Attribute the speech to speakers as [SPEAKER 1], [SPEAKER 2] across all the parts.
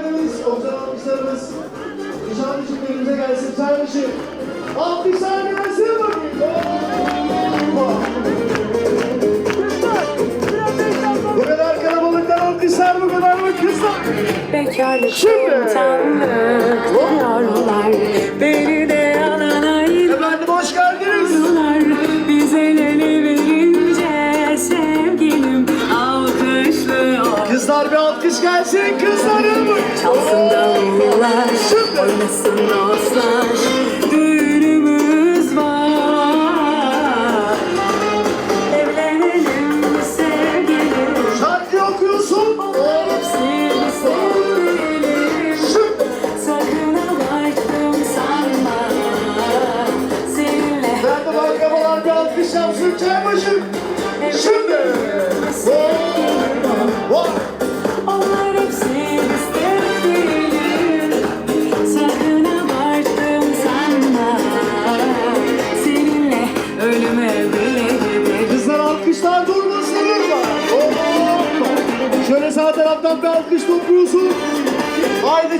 [SPEAKER 1] Efendimiz, Otel Alkışlarımız Nişan için elimize gelsin. Sermişim. Alkışlar gelsin bakayım. Bu kadar kalabalıktan alkışlar, bu kadar mı kızlar?
[SPEAKER 2] Bekarlık
[SPEAKER 1] Şimdi.
[SPEAKER 2] utanmak, diyorlar beni de
[SPEAKER 1] Gelsin kızlarım
[SPEAKER 2] Çalsın davullar Oynasın dostlar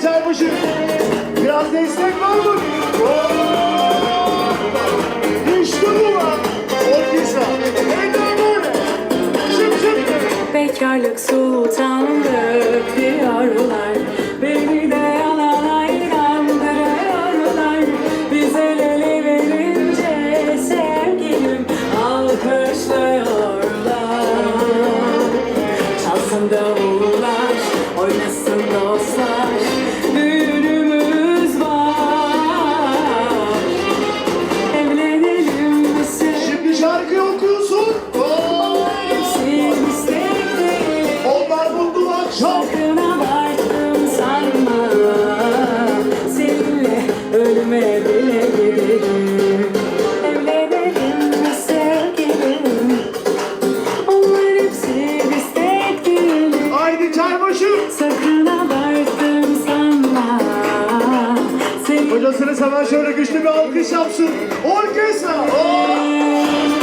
[SPEAKER 1] çarpışın. Biraz destek var mı? Hocasını hemen şöyle güçlü bir alkış yapsın. Orkestra!
[SPEAKER 3] Oh!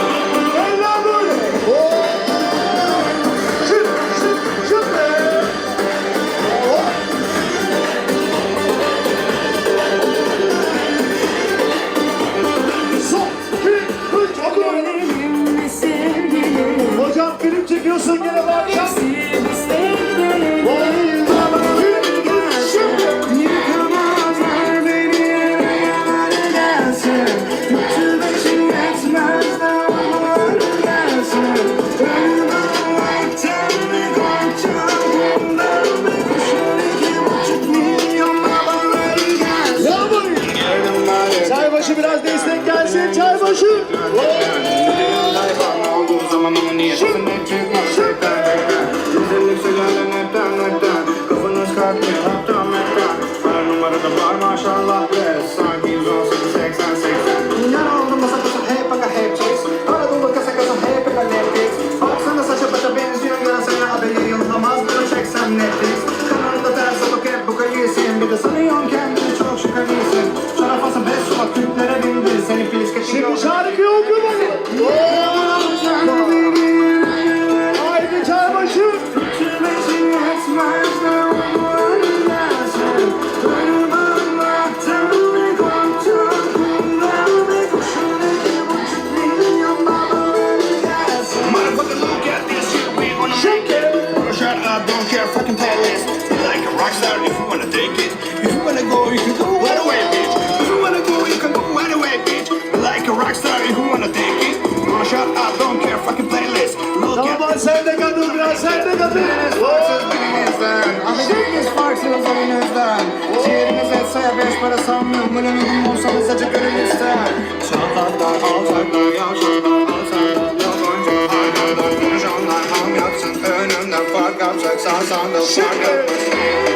[SPEAKER 3] 下一站是 Chico Jara que rockstar if you wanna take it. Rush out, I don't care, fucking playlist. Look
[SPEAKER 1] tamam, at sen de kadın biraz, sen de kadın.
[SPEAKER 3] Şeyiniz farksınız elinizden Ciğeriniz etse beş para sanmıyorum. Ölümüm olsa mesajı gönülüsten Çatlaklar, alçaklar, yavşaklar Alçaklar, yabancı aynalar Konuşanlar ham yapsın. Önümden fark yapacak Sağ sandım fark yapmasın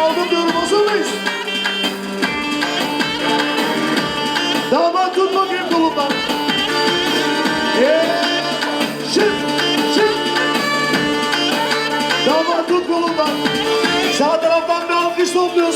[SPEAKER 1] Aldım diyorum hazır mıyız? Damat tut bakayım kolumdan. Yeah. Şık. Damat tut kolumdan. Sağ taraftan bir alkış topluyorsun.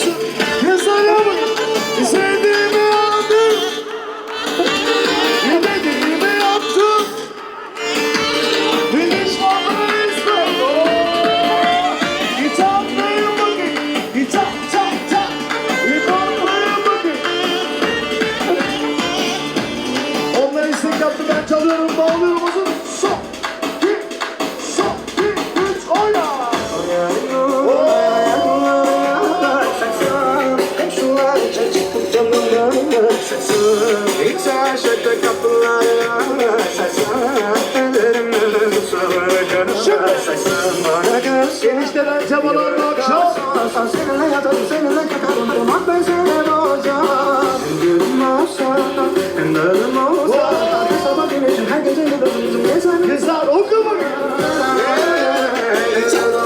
[SPEAKER 1] Enişteden çabalar bu akşam.
[SPEAKER 3] Seninle yatarım, seninle kakarım, durmak ben seninle doğacağım. Gülüm olsa, ölüm olsa, sabah güneşim, her gece yıldızım, sen
[SPEAKER 1] Kızlar oku bakayım. Kızlar